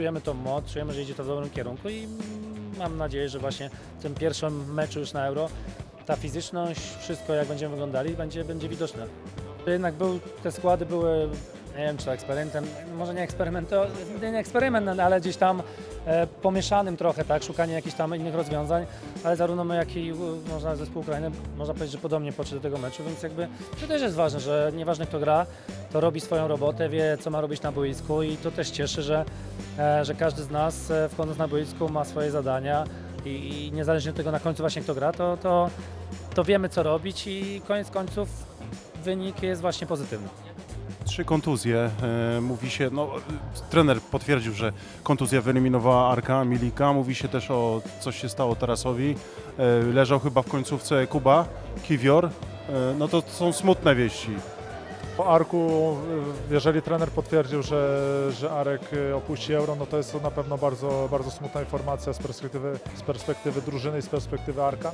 czujemy tą moc, czujemy, że idzie to w dobrym kierunku i mam nadzieję, że właśnie w tym pierwszym meczu już na Euro ta fizyczność, wszystko jak będziemy wyglądali będzie, będzie widoczne. Jednak był, te składy były, nie wiem czy eksperymentem, może nie eksperyment, to nie eksperyment, no, ale gdzieś tam e, pomieszanym trochę, tak, szukanie jakichś tam innych rozwiązań, ale zarówno my, jak i można zespół Ukrainy, można powiedzieć, że podobnie podszedł do tego meczu, więc jakby to też jest ważne, że nieważne kto gra, to robi swoją robotę, wie co ma robić na boisku i to też cieszy, że, e, że każdy z nas e, wchodząc na boisku ma swoje zadania i, i niezależnie od tego na końcu właśnie kto gra, to, to, to wiemy co robić i koniec końców wynik jest właśnie pozytywny. Trzy kontuzje, e, mówi się, no trener potwierdził, że kontuzja wyeliminowała Arka Milika, mówi się też o coś się stało Tarasowi, leżał chyba w końcówce Kuba, Kiwior, no to są smutne wieści. Po Arku, jeżeli trener potwierdził, że, że Arek y, opuści Euro, no to jest to na pewno bardzo, bardzo smutna informacja z perspektywy, z perspektywy drużyny i z perspektywy Arka.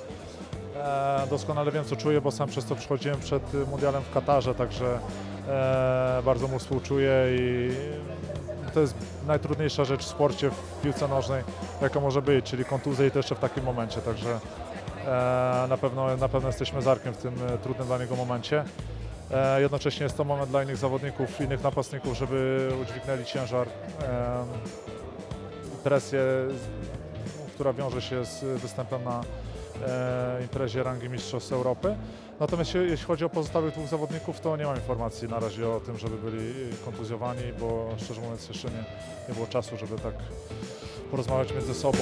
E, doskonale wiem, co czuję, bo sam przez to przechodziłem przed Mundialem w Katarze, także e, bardzo mu współczuję i to jest najtrudniejsza rzecz w sporcie, w piłce nożnej, jaka może być, czyli kontuzja i to jeszcze w takim momencie, także e, na, pewno, na pewno jesteśmy z Arkiem w tym e, trudnym dla niego momencie. E, Jednocześnie jest to moment dla innych zawodników, innych napastników, żeby udźwignęli ciężar, presję, która wiąże się z występem na e, imprezie rangi Mistrzostw Europy. Natomiast je- jeśli chodzi o pozostałych dwóch zawodników, to nie mam informacji na razie o tym, żeby byli kontuzjowani, bo szczerze mówiąc jeszcze nie, nie było czasu, żeby tak porozmawiać między sobą.